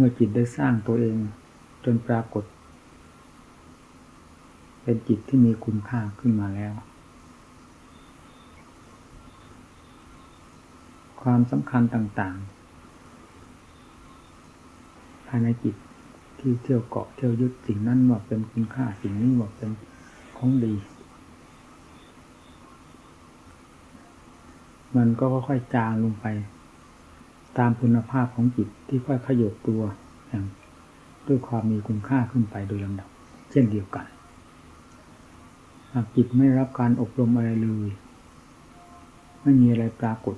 เมื่อจิตได้สร้างตัวเองจนปรากฏ เป็นจิตที่มีคุณค่าขึ้นมาแล้ว ความสำคัญต่างๆ ภายในจิตที่เที่ยวเกาะเที่ยวยึดสิ่งนั้นว่าเป็นคุณค่าสิ่งนี้ว่าเป็นของดี มันก็ค่อยๆจางลงไป ตามคุณภาพของจิตที่ค่อยขยบตัวด้วยความมีคุณค่าขึ้นไปโดยลำดับ เช่นเดียวกัน หากจิตไม่รับการอบรมอะไรเลย ไม่มีอะไรปรากฏ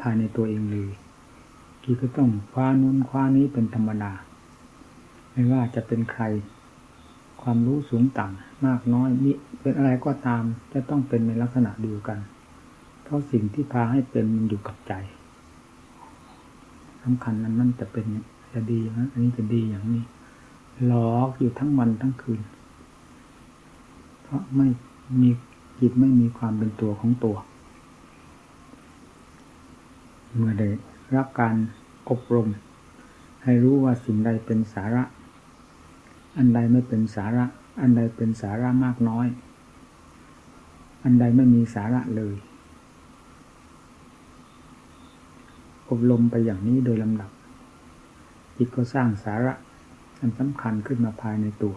ภายในตัวเองเลยที่ก็ต้องคว้านู้นคว้านี้เป็นธรรมดา ไม่ว่าจะเป็นใคร ความรู้สูงต่ำมากน้อยนี่เป็นอะไรก็ตามจะต้องเป็นในลักษณะเดียวกัน เพราะสิ่งที่พาให้เป็นมันอยู่กับใจ สำคัญนั้นนั่นจะเป็นจะดีนะอันนี้จะดีอย่างนี้หลอกอยู่ทั้งวันทั้งคืน เพราะไม่มีจิตไม่มีความเป็นตัวของตัว เมื่อได้รับการอบรม ให้รู้ว่าสิ่งใดเป็นสาระ อันใดไม่เป็นสาระ อันใดเป็นสาระมากน้อย อันใดไม่มีสาระเลย อบรมไปอย่างนี้โดยลำดับ จิตก็สร้างสาระอันสำคัญขึ้นมาภายในตัว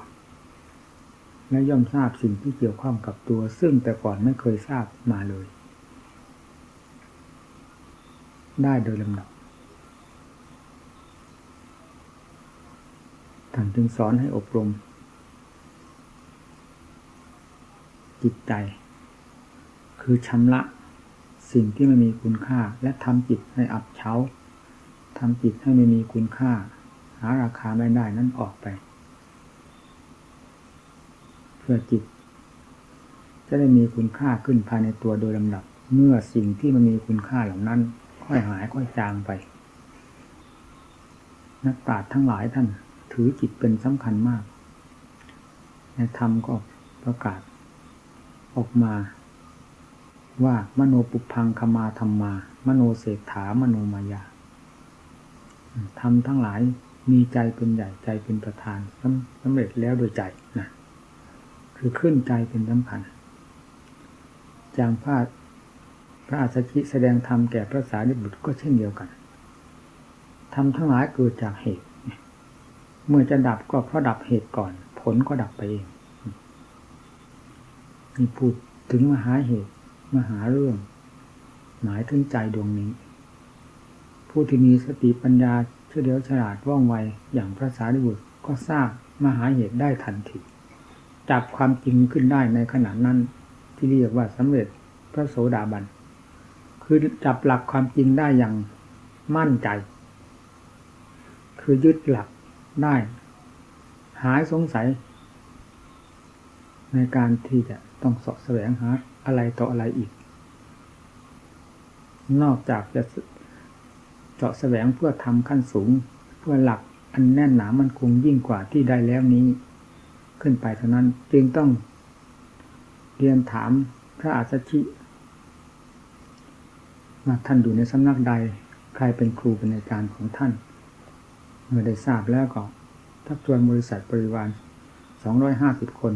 และย่อมทราบสิ่งที่เกี่ยวข้องกับตัว ซึ่งแต่ก่อนไม่เคยทราบมาเลย ได้โดยลำดับท่านจึงสอนให้อบรม จิตใจ คือชำระ สิ่งที่ไม่มีคุณค่า และทำจิตให้อับเฉาทำจิตให้ไม่มีคุณค่า หาราคาไม่ได้นั่นออกไป เพื่อจิต จะได้มีคุณค่าขึ้นภายในตัวโดยลำดับ เมื่อสิ่งที่มันมีคุณค่าเหล่านั้น ค่อยหายค่อยจางไป นักปราชญ์ทั้งหลายท่านถือจิตเป็นสำคัญมากในธรรมก็ประกาศออกมา ว่ามโนปุพังคมาธรรมา มโนเศรษฐามโนมายาทำทั้งหลายมีใจเป็นใหญ่ใจเป็นประธานสำเร็จแล้วโดยใจนะคือขึ้นใจเป็นสำคัญจางพาดพระอาสชิแสดงธรรมแก่พระสารีบุตรก็เช่นเดียวกันทำทั้งหลายเกิดจากเหตุ เมื่อจะดับก็เพราะดับเหตุก่อน ผลก็ดับไปเองนี่พูดถึงมหาเหตุ มหาเรื่อง หมายถึงใจดวงนี้ ผู้ที่มีสติปัญญาเฉลียวฉลาดว่องไวอย่างพระสารีบุตรก็ทราบมหาเหตุได้ทันทีจับความจริงขึ้นได้ในขณะนั้น ที่เรียกว่าสำเร็จพระโสดาบัน คือจับหลักความจริงได้อย่างมั่นใจ คือยึดหลักได้ หายสงสัย ในการที่จะต้องสอบแสวงหา อะไรต่ออะไรอีก นอกจากจะเจาะแสวงเพื่อทำขั้นสูง เพื่อหลักอันแน่นหนามันคงยิ่งกว่าที่ได้แล้วนี้ ขึ้นไปเท่านั้นจึงต้องเรียนถามพระอาสชิว่าท่านอยู่ในสำนักใด ใครเป็นครูเป็นอาจารย์ของท่าน เมื่อได้ทราบแล้วก็ทักชวนบริษัทบริวารสองร้อยห้าสิบคน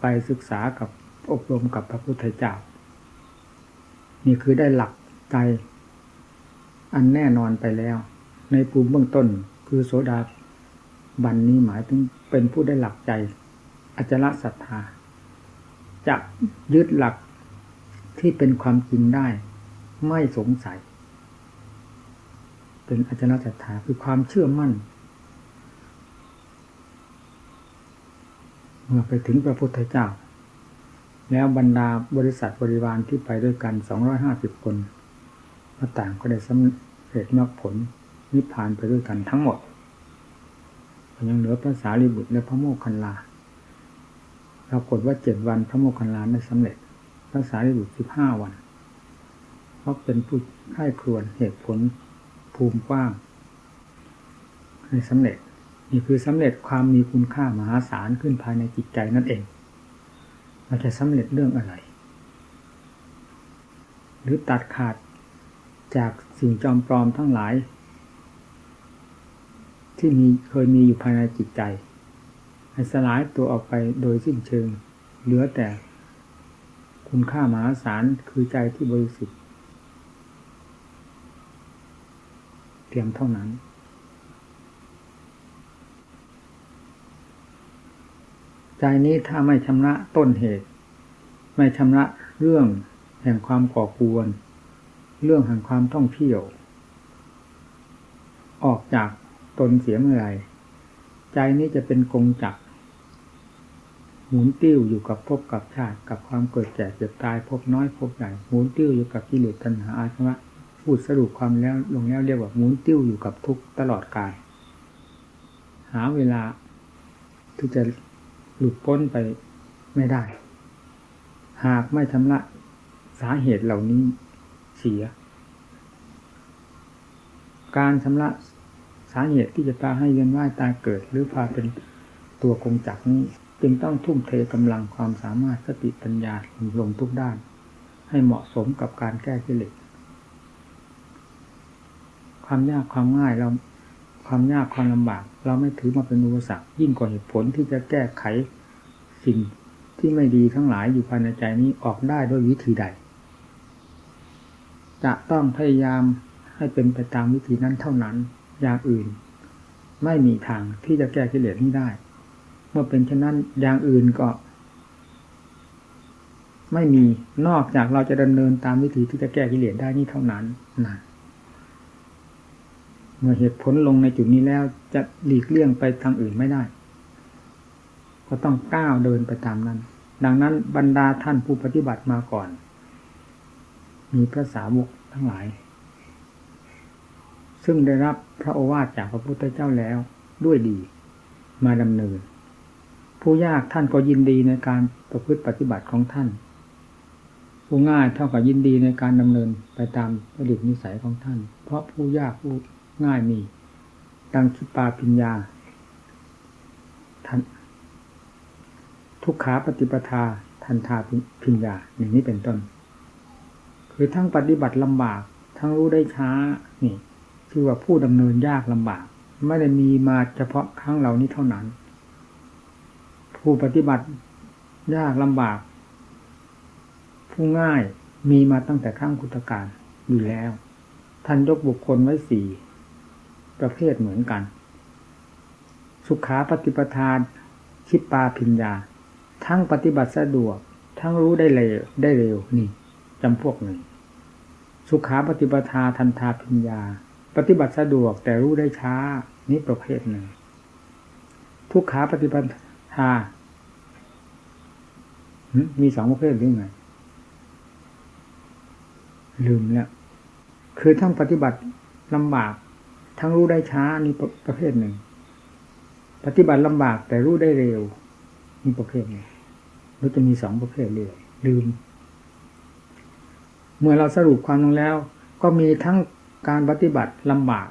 ไปศึกษากับ อบรมกับพระพุทธเจ้า นี่คือได้หลักใจ อันแน่นอนไปแล้ว ในภูมิเบื้องต้นคือโสดาบันนี้หมายถึงเป็นผู้ได้หลักใจ อจระศรัทธา จะยึดหลักที่เป็นความจริงได้ ไม่สงสัย เป็นอจระศรัทธาคือความเชื่อมั่นเมื่อไปถึงพระพุทธเจ้า แล้วบรรดาบริษัทบริวารที่ไปด้วยกันสองร้อยห้าสิบคนมาต่างก็ได้สำเร็จมรรคผลนิพพานไปด้วยกันทั้งหมดยังเหลือพระสารีบุตรและพระโมคคัลลาปรากฏว่าเจ็ดวันพระโมคคัลลาไม่สำเร็จพระสารีบุตรสิบห้าวัน เพราะเป็นผู้ให้ครวนเหตุผลภูมิกว้างให้สำเร็จ นี่คือสำเร็จความมีคุณค่ามหาศาลขึ้นภายในจิตใจนั่นเอง เราจะสำเร็จเรื่องอะไร หรือตัดขาดจากสิ่งจอมปลอมทั้งหลาย ที่มีเคยมีอยู่ภายในจิตใจ ให้สลายตัวออกไปโดยสิ้นเชิง เหลือแต่คุณค่ามหาศาลคือใจที่บริสุทธิ์เพียงเท่านั้น ใจนี้ถ้าไม่ชำระต้นเหตุ ไม่ชำระเรื่องแห่งความก่อกวน เรื่องแห่งความท่องเที่ยว ออกจากตนเสียเมื่อไรใจนี้จะเป็นกงจักรหมุนติ้วอยู่กับภพกับชาติกับความเกิดแก่เจ็บตายภพน้อยภพใหญ่หมุนติ้วอยู่กับกิเลสตัณหาอาสวะพูดสรุปความแล้วลงแล้วเรียกว่าหมุนติ้วอยู่กับทุกตลอดกาลหาเวลาที่จะ หลุดพ้นไปไม่ได้ หากไม่ชำระสาเหตุเหล่านี้เสีย การชำระสาเหตุที่จะพาให้เวียนว่ายตายเกิด หรือพาเป็นตัวกงจักรนี้ จึงต้องทุ่มเทกำลังความสามารถสติปัญญาลงทุกด้าน ให้เหมาะสมกับการแก้กิเลสความยากความง่ายเรา ความยากความลำบาก เราไม่ถือมาเป็นอุปสรรคยิ่งกว่าเหตุผลที่จะแก้ไขสิ่งที่ไม่ดีทั้งหลายอยู่ภายในใจนี้ออกได้ด้วยวิธีใด จะต้องพยายามให้เป็นไปตามวิธีนั้นเท่านั้น อย่างอื่น ไม่มีทางที่จะแก้กิเลสนี้ได้ เมื่อเป็นเช่นนั้นอย่างอื่นก็ ไม่มีนอกจากเราจะดำเนินตามวิธีที่จะแก้กิเลสได้นี่เท่านั้นนะ เมื่อเหตุผลลงในจุดนี้แล้วจะหลีกเลี่ยงไปทางอื่นไม่ได้ ก็ต้องก้าวเดินไปตามนั้น ดังนั้นบรรดาท่านผู้ปฏิบัติมาก่อน มีพระสาวกทั้งหลาย ซึ่งได้รับพระโอวาทจากพระพุทธเจ้าแล้วด้วยดีมาดำเนิน ผู้ยากท่านก็ยินดีในการประพฤติปฏิบัติของท่าน ผู้ง่ายเท่ากับยินดีในการดำเนินไปตามผลิตนิสัยของท่าน เพราะผู้ยากผู้ ง่ายมี ดังคิปาปิญญาท่านทุกขาปฏิปทาทันทาพิญญาอย่างนี้เป็นต้น คือทั้งปฏิบัติลำบาก ทั้งรู้ได้ช้านี่คือว่าผู้ดำเนินยากลำบาก ไม่ได้มีมาเฉพาะครั้งเหล่านี้เท่านั้น ผู้ปฏิบัติยากลำบาก ผู้ง่ายมีมาตั้งแต่ครั้งพุทธกาลอยู่แล้ว ท่านยกบุคคลไว้สี่ ประเภทเหมือนกัน สุขาปฏิปทานคิปปาพิญญา ทั้งปฏิบัติสะดวก ทั้งรู้ได้เร็วได้เร็วนี่จำพวกหนึ่ง สุขาปฏิปทาทันทาพิญญา ปฏิบัติสะดวกแต่รู้ได้ช้านี่ประเภทหนึ่ง ทุกขาปฏิปทา มีสองประเภทหรือไงลืมแล้วคือทั้งปฏิบัติลำบาก ทั้งรู้ได้ช้านี่ประเภทหนึ่ง ปฏิบัติลำบากแต่รู้ได้เร็วนี่ประเภทหนึ่งหรือจะมีสองประเภทเลยลืม เมื่อเราสรุปความลงแล้ว ก็มีทั้งการปฏิบัติลำบาก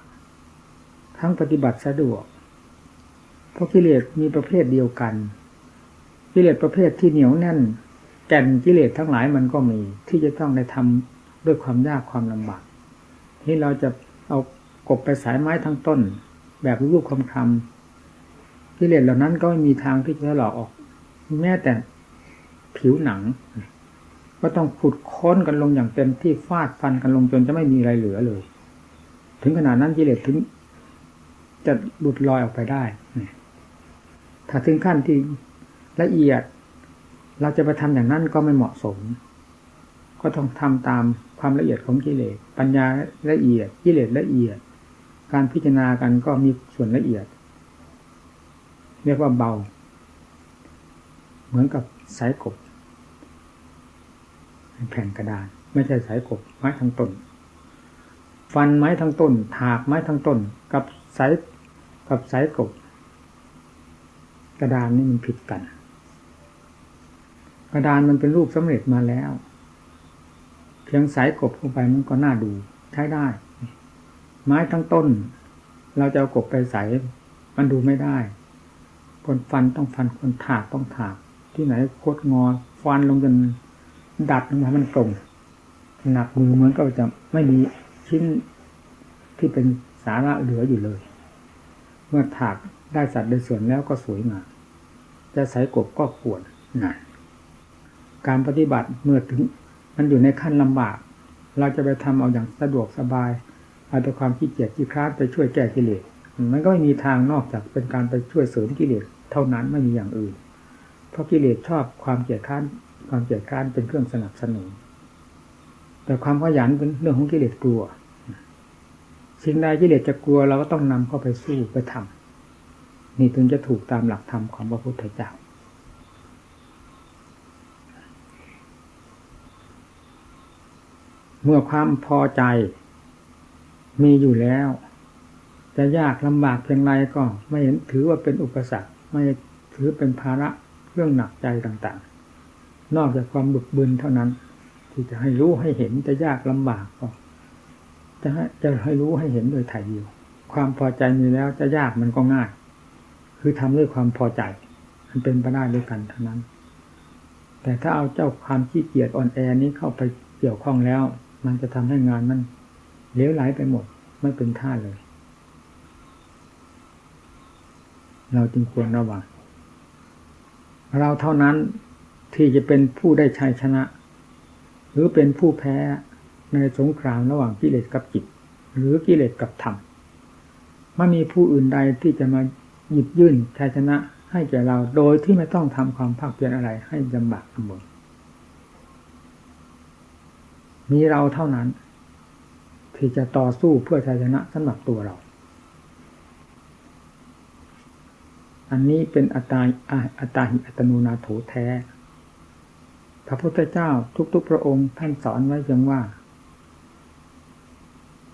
ทั้งปฏิบัติสะดวก เพราะกิเลสมีประเภทเดียวกัน กิเลสประเภทที่เหนียวแน่น แก่นกิเลสทั้งหลายมันก็มี ที่จะต้องได้ทำด้วยความยากความลำบากที่เราจะเอา กบไปสายไม้ทั้งต้น แบบรูปคำคำกิเลสเหล่านั้นก็ไม่มีทางที่จะหลอกออก แม้แต่ผิวหนัง ก็ต้องขุดค้นกันลงอย่างเต็มที่ฟาดฟันกันลงจนจะไม่มีอะไรเหลือเลย ถึงขนาดนั้นกิเลสถึง จะหลุดลอยออกไปได้ถ้าถึงขั้นที่ละเอียด เราจะไปทำอย่างนั้นก็ไม่เหมาะสม ก็ต้องทำตามความละเอียดของกิเลสปัญญาละเอียดกิเลสละเอียด การพิจารณากันก็มีส่วนละเอียด เรียกว่าเบา เหมือนกับสายกบแผ่นกระดาน ไม่ใช่สายกบไม้ทั้งต้น ฟันไม้ทั้งต้น ถากไม้ทั้งต้น กับสายกับสายกบ กระดานนี่มันผิดกัน กระดานมันเป็นรูปสำเร็จมาแล้ว เพียงสายกบเข้าไปมันก็น่าดูใช้ได้ ไม้ทั้งต้น เราจะเอากบไปใส่มันดูไม่ได้ คนฟันต้องฟันคนถากต้องถาก ที่ไหนโคตรงอ ฟันลงจนดัดลงมามันตรงหนักมือเหมือนก็จะไม่มีชิ้นที่เป็นสาระเหลืออยู่เลย เมื่อถากได้สัตว์ได้ส่วนแล้วก็สวยงามจะใส่กบก็ควรนั่นการปฏิบัติเมื่อถึง มันอยู่ในขั้นลำบาก เราจะไปทำเอาอย่างสะดวกสบาย เอาแต่ความขี้เกียจขี้คร้านไปช่วยแก้กิเลสมันก็ไม่มีทางนอกจากเป็นการไปช่วยเสริมกิเลสเท่านั้นไม่มีอย่างอื่น เพราะกิเลสชอบความเกียจคร้านความเกียจคร้านเป็นเครื่องสนับสนุนแต่ความขยันเป็นเรื่องของกิเลสกลัว สิ่งใดกิเลสจะกลัวเราก็ต้องนำเข้าไปสู้ไปทำนี่ถึงจะถูกตามหลักธรรมของพระพุทธเจ้าเมื่อความพอใจ มีอยู่แล้ว จะยากลำบากเพียงไรก็ไม่เห็นถือว่าเป็นอุปสรรค ไม่ถือเป็นภาระเรื่องหนักใจต่างๆ นอกจากความบึกบึนเท่านั้น ที่จะให้รู้ให้เห็นจะยากลำบากก็จะจะให้รู้ให้เห็นโดยถ่ายเดียว ความพอใจมีแล้วจะยากมันก็ง่าย คือทำด้วยความพอใจ มันเป็นไปได้ด้วยกันเท่านั้น แต่ถ้าเอาเจ้าความขี้เกียจอ่อนแอนี้เข้าไปเกี่ยวข้องแล้ว มันจะทำให้งานมัน เลี้ยวไหลไปหมด ไม่เป็นท่าเลย เราจึงควรระวังเราเท่านั้นที่จะเป็นผู้ได้ชัยชนะ หรือเป็นผู้แพ้ในสงครามระหว่างกิเลสกับจิต หรือกิเลสกับธรรมไม่มีผู้อื่นใดที่จะมาหยิบยื่นชัยชนะให้แก่เราโดยที่ไม่ต้องทำความภาคเพียรอะไรให้ลำบากลำบนมีเราเท่านั้น ที่จะต่อสู้เพื่อชัยชนะสำหรับตัวเรา อันนี้เป็นอัตตาอัตตาหิอัตโนนาโถแท้ พระพุทธเจ้าทุกๆพระองค์ท่านสอนไว้เพียงว่า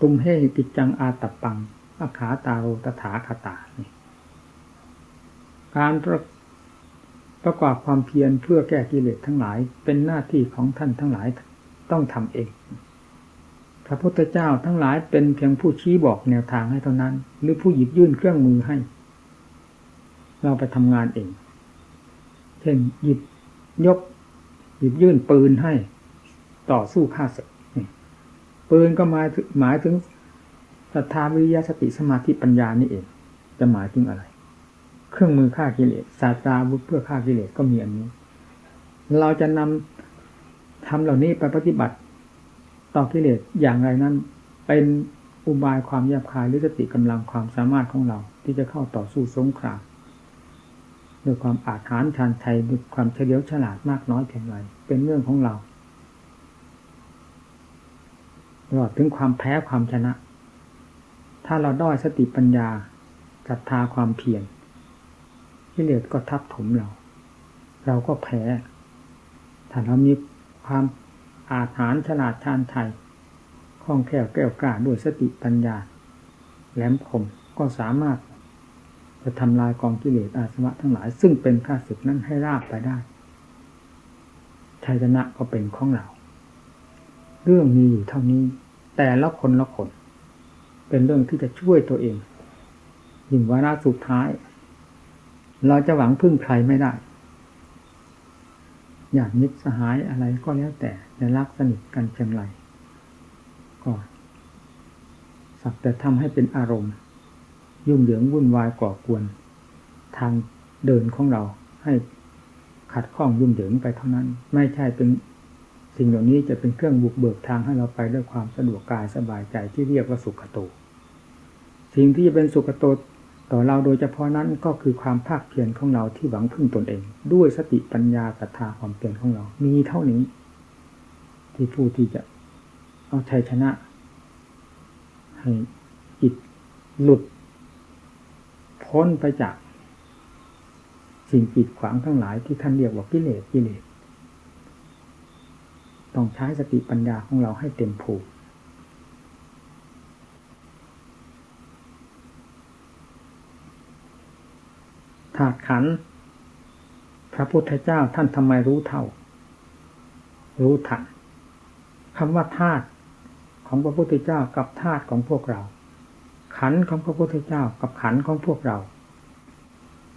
ตุมเฮกิจจังอาตับปังอาขาตาโรตถาคาตา การประประกอบความเพียรเพื่อแก้กิเลสทั้งหลายเป็นหน้าที่ของท่านทั้งหลายต้องทำเอง พระพุทธเจ้าทั้งหลายเป็นเพียงผู้ชี้บอกแนวทางให้เท่านั้น หรือผู้หยิบยื่นเครื่องมือให้ เราไปทำงานเอง เช่นหยิบยก หยิบยื่นปืนให้ ต่อสู้ฆ่าศึกปืนก็หมายหมายถึงศรัทธาวิริยะสติสมาธิปัญญานี่เอง จะหมายถึงอะไร เครื่องมือฆ่ากิเลสศาสตราวุธเพื่อฆ่ากิเลสก็มีอันนี้ เราจะนำทำเหล่านี้ไปปฏิบัติ ต่อกิเลสอย่างไรนั้น เป็นอุบายความยาบคายหรือสติกำลังความสามารถของเรา ที่จะเข้าต่อสู้สงครามด้วยความอาถรรพ์ชานชัยด้วยความเฉลียวฉลาดมากน้อยเพียงไรเป็นเรื่องของเราตลอดถึงความแพ้ความชนะ ถ้าเราด้อยสติปัญญาศรัทธาความเพียรกิเลสก็ทับถมเรา เราก็แพ้ถ้าเรามีความ อาถรรพ์ฉลาดชาญชัยคล่องแคล่วแก้วกล้าด้วยสติปัญญา แหลมคมก็สามารถจะทำลายกองกิเลสอาสวะทั้งหลาย ซึ่งเป็นข้าศึกนั้นให้ราบไปได้ชัยชนะก็เป็นของเรา เรื่องมีอยู่เท่านี้ แต่ละคนละคน เป็นเรื่องที่จะช่วยตัวเองยิ่งวาระสุดท้าย เราจะหวังพึ่งใครไม่ได้ อยากมิตรสหายอะไรก็แล้วแต่จะรักสนิทกันเพียงไรก็สักแต่ทำให้เป็นอารมณ์ ยุ่งเหยิงวุ่นวายก่อกวน ทางเดินของเราให้ขัดข้องยุ่งเหยิงไปเท่านั้น ไม่ใช่เป็นสิ่งเหล่านี้จะเป็นเครื่องบุกเบิกทางให้เราไปด้วยความสะดวกกายสบายใจที่เรียกว่าสุขโต สิ่งที่จะเป็นสุขโต ต่อเราโดยเฉพาะนั้นก็คือความภาคเพียรของเราที่หวังพึ่งตนเอง ด้วยสติปัญญาศรัทธาความเพียรของเรา มีเท่านี้ ที่ผู้ที่จะเอาชัยชนะ ให้จิตหลุด พ้นไปจากสิ่งกีดขวางทั้งหลายที่ท่านเรียกว่ากิเลสกิเลสต้องใช้สติปัญญาของเราให้เต็มผูก ธาตุขัน พระพุทธเจ้าท่านทำไมรู้เท่า รู้ทันคำว่าธาตุของพระพุทธเจ้ากับธาตุของพวกเรา ขันของพระพุทธเจ้ากับขันของพวกเรา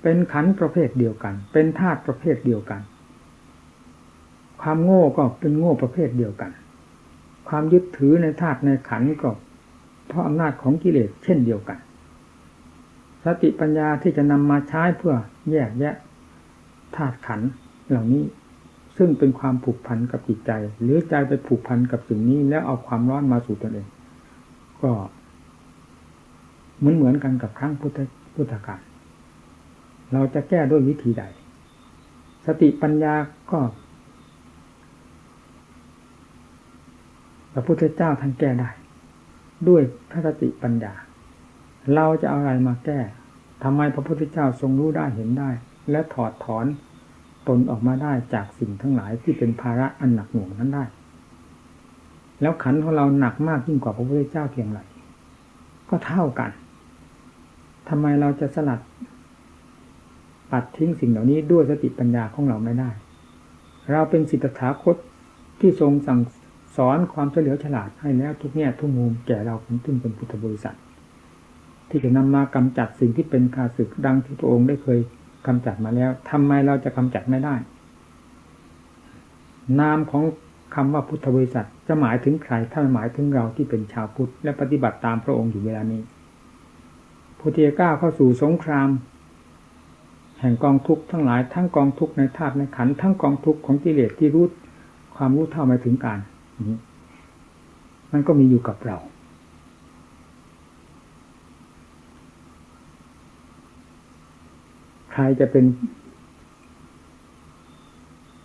เป็นขันประเภทเดียวกัน เป็นธาตุประเภทเดียวกัน ความโง่ก็เป็นโง่ประเภทเดียวกัน ความยึดถือในธาตุในขันก็เพราะอำนาจของกิเลสเช่นเดียวกัน สติปัญญาที่จะนำมาใช้เพื่อแยกแยะธาตุขันธ์เหล่านี้ ซึ่งเป็นความผูกพันกับจิตใจ หรือใจไปผูกพันกับสิ่งนี้ แล้วเอาความร้อนมาสู่ตนเอง ก็เหมือนเหมือนกันกับครั้งพุทธพุทธกาลเราจะแก้ด้วยวิธีใด สติปัญญาก็พระพุทธเจ้าท่านแก้ได้ ด้วยพระสติปัญญา เราจะเอาอะไรมาแก้ ทำไมพระพุทธเจ้าทรงรู้ได้เห็นได้ และถอดถอนตนออกมาได้จากสิ่งทั้งหลายที่เป็นภาระอันหนักหน่วงนั้นได้ แล้วขันของเราหนักมากยิ่งกว่าพระพุทธเจ้าเพียงไรก็เท่ากันทำไมเราจะสลัด ปัดทิ้งสิ่งเหล่านี้ด้วยสติปัญญาของเราไม่ได้ เราเป็นสิทธาคตที่ทรงสั่งสอนความเฉลียวฉลาดให้แล้วทุกแง่ทุกมุมแก่เราคนทึ่งเป็นพุทธบริษัท ที่จะนำมากำจัดสิ่งที่เป็นคาศึกดังที่พระองค์ได้เคยกำจัดมาแล้วทำไมเราจะกำจัดไม่ได้ นามของคำว่าพุทธบริษัทจะหมายถึงใครถ้าหมายถึงเราที่เป็นชาวพุทธและปฏิบัติตามพระองค์อยู่เวลานี้ผู้ที่ก้าวเข้าสู่สงคราม แห่งกองทุกข์ทั้งหลายทั้งกองทุกข์ในธาตุในขันทั้งกองทุกข์ของกิเลสที่รู้ความรู้เท่าไม่ถึงการนี้มันก็มีอยู่กับเรา ใค รจะเป็น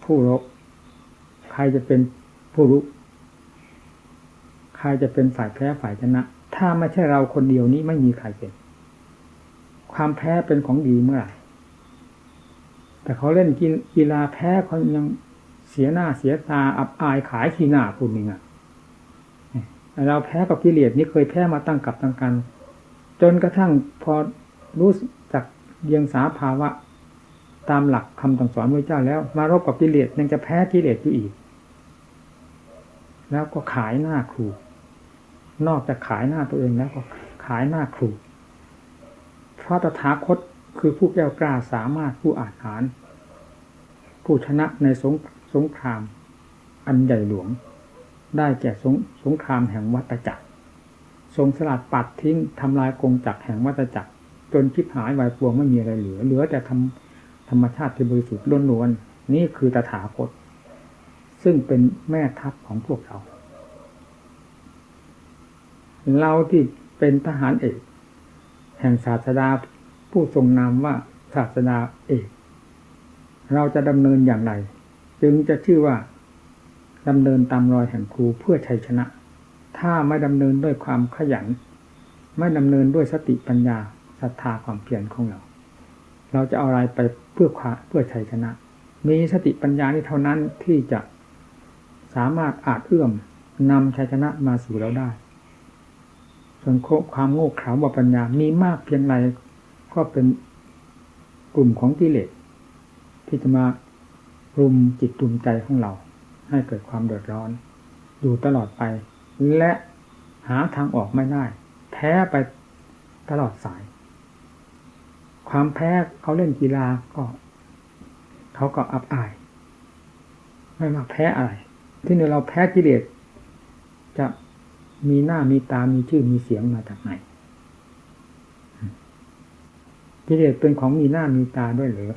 ผู้รบ ใครจะเป็นผู้รู้ ใครจะเป็นฝ่ายแพ้ฝ่ายชนะ ถ้าไม่ใช่เราคนเดียวนี้ไม่มีใครเป็น ความแพ้เป็นของดีเมื่อไหร่ แต่เขาเล่นกีฬาแพ้เขายังเสียหน้าเสียตาอับอายขายขี้หน้าคุณนึงอะเราแพ้กับกิเลสนี่เคยแพ้มาตั้งกับตั้งกัน จนกระทั่งพอรู้ เดียงสาภาวะ ตามหลักคำสั่งสอนพระเจ้าแล้ว มารบกับกิเลสยังจะแพ้กิเลสอยู่อีก แล้วก็ขายหน้าครู นอกจากขายหน้าตัวเองแล้วก็ขายหน้าครู เพราะตถาคตคือผู้แก้วกล้าสามารถผู้อาหาร ผู้ชนะในสงสงคราม อันใหญ่หลวง ได้แก่สงสงครามแห่งวัตจักรทรงสลัดปัดทิ้งทำลายกงจักรแห่งวัตจักร จนคิดหายวายปวงไม่มีอะไรเหลือ เหลือแต่ทำธรรมชาติที่บริสุทธิ์ล้วนๆนี่คือตถาคต ซึ่งเป็นแม่ทัพของพวกเรา เราที่เป็นทหารเอก แห่งศาสดาผู้ทรงนามว่าศาสดาเอก เราจะดำเนินอย่างไร จึงจะชื่อว่าดำเนินตามรอยแห่งครูเพื่อชัยชนะ ถ้าไม่ดำเนินด้วยความขยัน ไม่ดำเนินด้วยสติปัญญา ศรัทธาความเพียรของเรา เราจะเอาอะไรไปเพื่อควาเพื่อชัยชนะ มีสติปัญญานี่เท่านั้นที่จะสามารถอาจเอื้อมนำชัยชนะมาสู่เราได้ ส่วนความโง่เขลาบปัญญามีมากเพียงไรก็เป็นกลุ่มของกิเลสที่จะมารุมจิตรุมใจของเรา ให้เกิดความเดือดร้อน อยู่ตลอดไป และหาทางออกไม่ได้ แพ้ไปตลอดสาย ความแพ้เขาเล่นกีฬาก็เขาก็อับอาย ไม่มาแพ้อะไร ที่นี่เราแพ้กิเลสจะมีหน้ามีตา มีชื่อมีเสียงมาจากไหนกิเลสเป็นของมีหน้ามีตาด้วยหรือ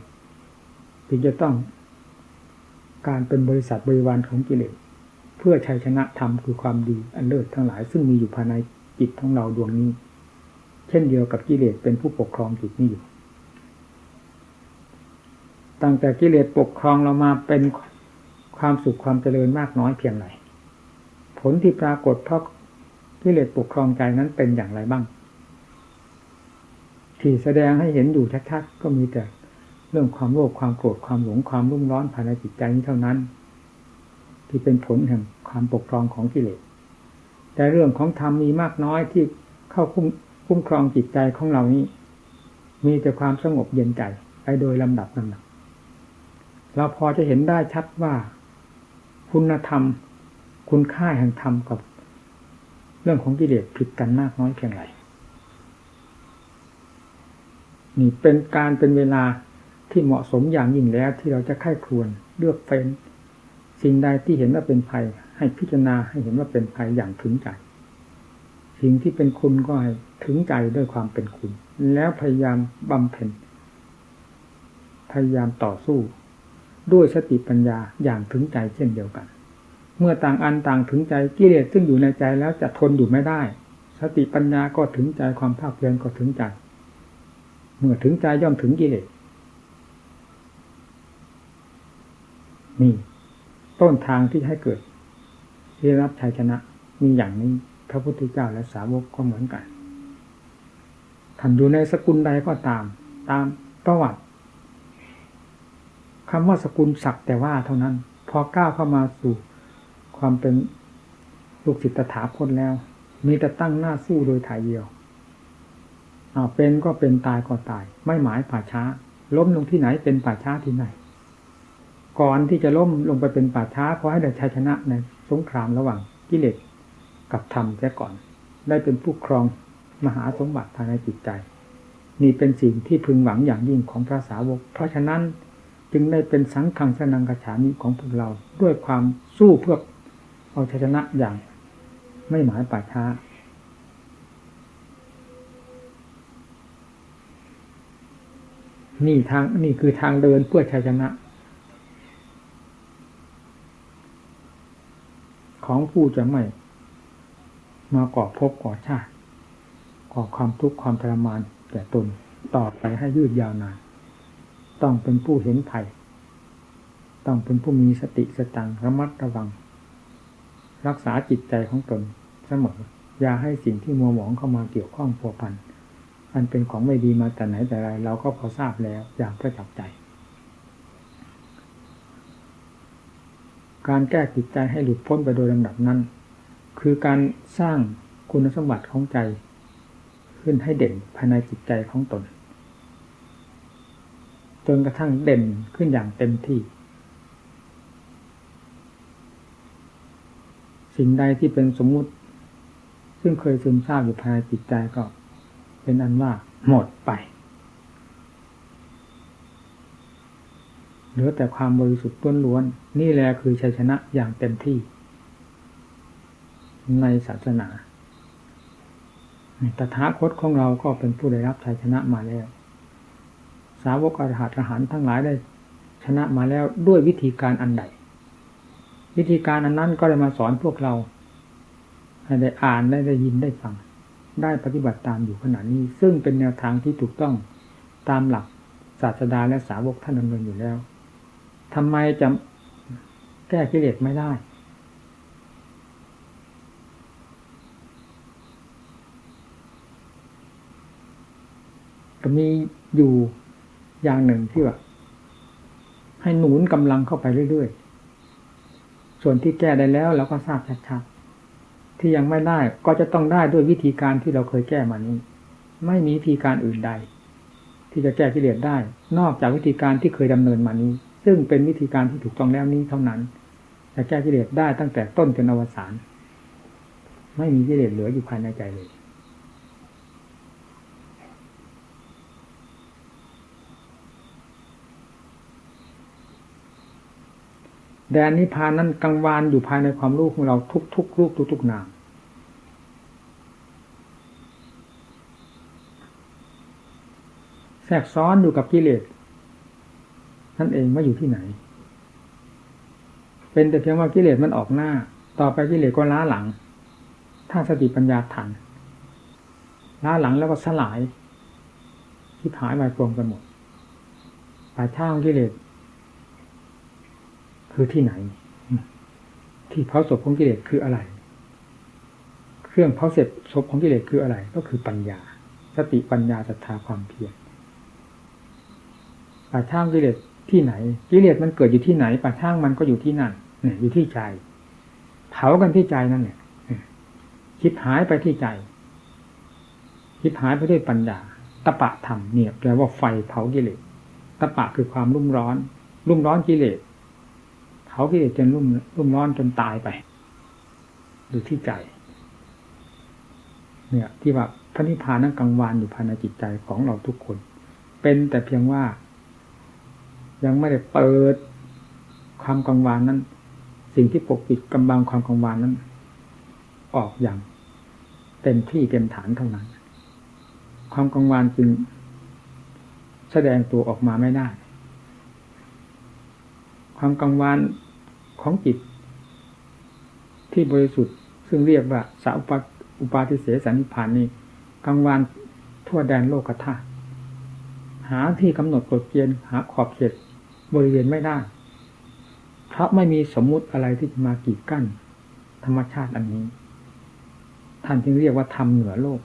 ที่จะต้องการเป็นบริษัทบริวารของกิเลสเพื่อชัยชนะธรรมคือความดีอันเลิศทั้งหลาย ซึ่งมีอยู่ภายในจิตของเราดวงนี้ เช่นเดียวกับกิเลสเป็นผู้ปกครองจิตนี้อยู่ ตั้งแต่กิเลสปกครองเรามาเป็นความสุขความเจริญมากน้อยเพียงไรผลที่ปรากฏเพราะกิเลสปกครองใจนั้นเป็นอย่างไรบ้าง ที่แสดงให้เห็นอยู่ชัดๆก็มีแต่เรื่องความโลภความโกรธความหลงความรุ่มร้อนภายในจิตใจนี้เท่านั้น ที่เป็นผลแห่งความปกครองของกิเลสแต่เรื่องของธรรมมีมากน้อยที่เข้าคุ้มคุ้มครองจิตใจของเรานี้ มีแต่ความสงบเย็นใจไปโดยลำดับลำดับ เราพอจะเห็นได้ชัดว่า คุณธรรม คุณค่าแห่งธรรมกับ เรื่องของกิเลสผิดกันมากน้อยเพียงไรนี่เป็นการเป็นเวลาที่เหมาะสมอย่างยิ่งแล้วที่เราจะค่ายควรเลือกเฟ้นสิ่งใดที่เห็นว่าเป็นภัย ให้พิจารณาให้เห็นว่าเป็นภัยอย่างถึงใจ สิ่งที่เป็นคุณก็ให้ถึงใจด้วยความเป็นคุณ แล้วพยายามบำเพ็ญพยายามต่อสู้ ด้วยสติปัญญาอย่างถึงใจเช่นเดียวกัน เมื่อต่างอันต่างถึงใจกิเลสซึ่งอยู่ในใจแล้วจะทนอยู่ไม่ได้ สติปัญญาก็ถึงใจความภาคเพียรก็ถึงใจ เมื่อถึงใจย่อมถึงกิเลสนี่ต้นทางที่ให้เกิดที่รับชัยชนะมีอย่างนี้พระพุทธเจ้าและสาวกก็เหมือนกันท่านอยู่ในสกุลใดก็ตาม ตามประวัติ คำว่าสกุลศักแต่ว่าเท่านั้น พอก้าวเข้ามาสู่ความเป็นลูกศิษย์ตถาคตแล้ว มีแต่ตั้งหน้าสู้โดยถ่ายเดียวอาเป็นก็เป็นตายก็ตาย ไม่หมายป่าช้า ล้มลงที่ไหนเป็นป่าช้าที่ไหน ก่อนที่จะล้มลงไปเป็นป่าช้าขอให้ได้ชัยชนะในสงครามระหว่างกิเลสกับธรรมแค่ก่อน ได้เป็นผู้ครองมหาสมบัติภายในจิตใจ นี่เป็นสิ่งที่พึงหวังอย่างยิ่งของพระสาวก เพราะฉะนั้น จึงได้เป็นสังขังสนังกระฉามิของพวกเราด้วยความสู้เพื่อเอาชนะอย่างไม่หมายป่าช้า นี่ทางนี่คือทางเดินเพื่อชัยชนะ ของผู้จะไม่ มาก่อภพก่อชาติก่อความทุกข์ความทรมานแก่ตนต่อไปให้ยืดยาวนาน ต้องเป็นผู้เห็นภัย ต้องเป็นผู้มีสติสตังระมัดระวัง รักษาจิตใจของตนเสมออย่าให้สิ่งที่มัวหมองเข้ามาเกี่ยวข้องพัวพันอันเป็นของไม่ดีมาแต่ไหนแต่ไรเราก็พอทราบแล้วอย่างประจับใจ การแก้จิตใจให้หลุดพ้นไปโดยลำดับนั้น คือการสร้างคุณสมบัติของใจ ขึ้นให้เด่นภายในจิตใจของตน จนกระทั่งเด่นขึ้นอย่างเต็มที่ สิ่งใดที่เป็นสมมุติ ซึ่งเคยซึมซาบอยู่ภายในจิตใจก็ เป็นอันว่าหมดไป เหลือแต่ความบริสุทธิ์ล้วนๆนี่แหละคือชัยชนะอย่างเต็มที่ ในศาสนาตถาคตของเราก็เป็นผู้ได้รับชัยชนะมาแล้ว สาวกอรหัตอรหันทั้งหลายได้ ชนะมาแล้วด้วยวิธีการอันใด วิธีการอันนั้นก็ได้มาสอนพวกเราให้ได้อ่านได้ได้ยินได้ฟัง ได้ปฏิบัติตามอยู่ขณะนี้ ซึ่งเป็นแนวทางที่ถูกต้องตามหลักศาสดาและสาวกท่านดำเนินอยู่แล้วทำไมจะแก้กิเลสไม่ได้ ก็มีอยู่ อย่างหนึ่งที่ว่าให้หนุนกำลังเข้าไปเรื่อยๆ ส่วนที่แก้ได้แล้วเราก็ทราบชัดๆ ที่ยังไม่ได้ก็จะต้องได้ด้วยวิธีการที่เราเคยแก้มานี้ ไม่มีวิธีการอื่นใด ที่จะแก้กิเลสได้ นอกจากวิธีการที่เคยดำเนินมานี้ ซึ่งเป็นวิธีการที่ถูกต้องแล้วนี้เท่านั้นจะแก้กิเลสได้ตั้งแต่ต้นจนอวสานไม่มีกิเลสเหลืออยู่ภายในใจเลย แดนนิพพานนั้นกังวานอยู่ภายในความรู้ของเราทุกๆรูปทุกๆนามแทรกซ้อนอยู่กับกิเลสนั่นเองไม่อยู่ที่ไหน เป็นแต่เพียงว่ากิเลสมันออกหน้า ต่อไปกิเลสก็ล้าหลัง ถ้าสติปัญญาทันล้าหลังแล้วก็สลาย ที่หายไปรวมกันหมดป่าช่างกิเลส คือที่ไหน ที่เผาศพของกิเลสคืออะไร เครื่องเผาเสร็จศพของกิเลสคืออะไร ก็คือปัญญา สติปัญญาศรัทธาความเพียรป่าช่างกิเลสที่ไหน กิเลสมันเกิดอยู่ที่ไหนป่าช่างมันก็อยู่ที่นั่นเนี่ยอยู่ที่ใจ เผากันที่ใจนั่นเนี่ยคิดหายไปที่ใจ คิดหายไปด้วยปัญญาตะปะธรรมเนี่ยแปลว่าไฟเผากิเลสตะปะคือความรุ่มร้อน รุ่มร้อนกิเลส เขากิเลสจนรุ่มรุ่มร้อนจนตายไป อยู่ที่ใจ เนี่ย ที่ว่าพระนิพพานนั้นกังวานอยู่ภายในจิตใจของเราทุกคน เป็นแต่เพียงว่า ยังไม่ได้เปิดความกังวานนั้น สิ่งที่ปกปิดกำบังความกังวานนั้น ออกอย่างเต็มที่เต็มฐานเท่านั้น ความกังวานจึงแสดงตัวออกมาไม่ได้ความกังวาน ของจิต ที่บริสุทธิ์ ซึ่งเรียกว่าสาอุปาอุปาทิเสสนิพานนี้กังวานทั่วแดนโลกธาตุหาที่กำหนดกฎเกณฑ์หาขอบเขตบริเวณไม่ได้ เพราะไม่มีสมมุติอะไรที่จะมากีดกั้น ธรรมชาติอันนี้ ท่านจึงเรียกว่าธรรมเหนือโลก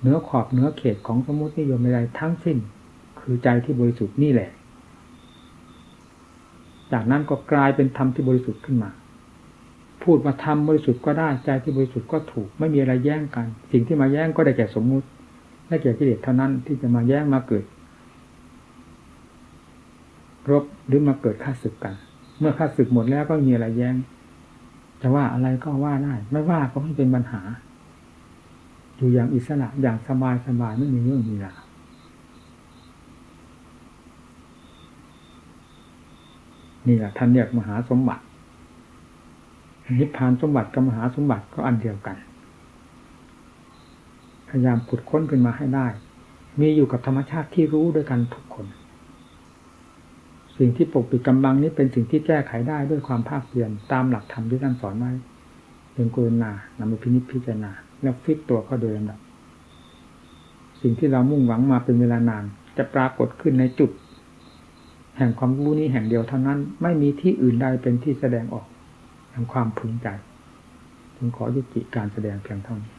เหนือขอบเหนือเขตของสมมตินิยมใดทั้งสิ้น คือใจที่บริสุทธิ์นี่แหละ จากนั้นก็กลายเป็นธรรมที่บริสุทธิ์ขึ้นมา พูดมาธรรมบริสุทธิ์ก็ได้ใจที่บริสุทธิ์ก็ถูก ไม่มีอะไรแย่งกัน สิ่งที่มาแย่งก็ได้แก่สมมุติได้แก่กิเลสเท่านั้นที่จะมาแย่งมาเกิด รบหรือมาเกิดข้าศึกกัน เมื่อข้าศึกหมดแล้วก็มีอะไรแย้งจะว่าอะไรก็ว่าได้ ไม่ว่าก็ไม่เป็นปัญหา อยู่อย่างอิสระอย่างสบายสบายไม่มีเรื่องมีราว นี่แหละท่านเรียกมหาสมบัติ นิพพานสมบัติกับมหาสมบัติก็อันเดียวกัน พยายามขุดค้นขึ้นมาให้ได้ มีอยู่กับธรรมชาติที่รู้ด้วยกันทุกคน สิ่งที่ปกปิดกำบังนี้เป็นสิ่งที่แก้ไขได้ด้วยความภาคเพียรตามหลักธรรมที่ท่านสอนไว้เป็นกรุณานำไปพินิจพิจารณา แล้วฟิตตัวเข้าโดยลำดับสิ่งที่เรามุ่งหวังมาเป็นเวลานาน จะปรากฏขึ้นในจุด แห่งความรู้นี้แห่งเดียวเท่านั้น ไม่มีที่อื่นใดเป็นที่แสดงออก แห่งความพึงใจจึงขอยุติการแสดงเพียงเท่านี้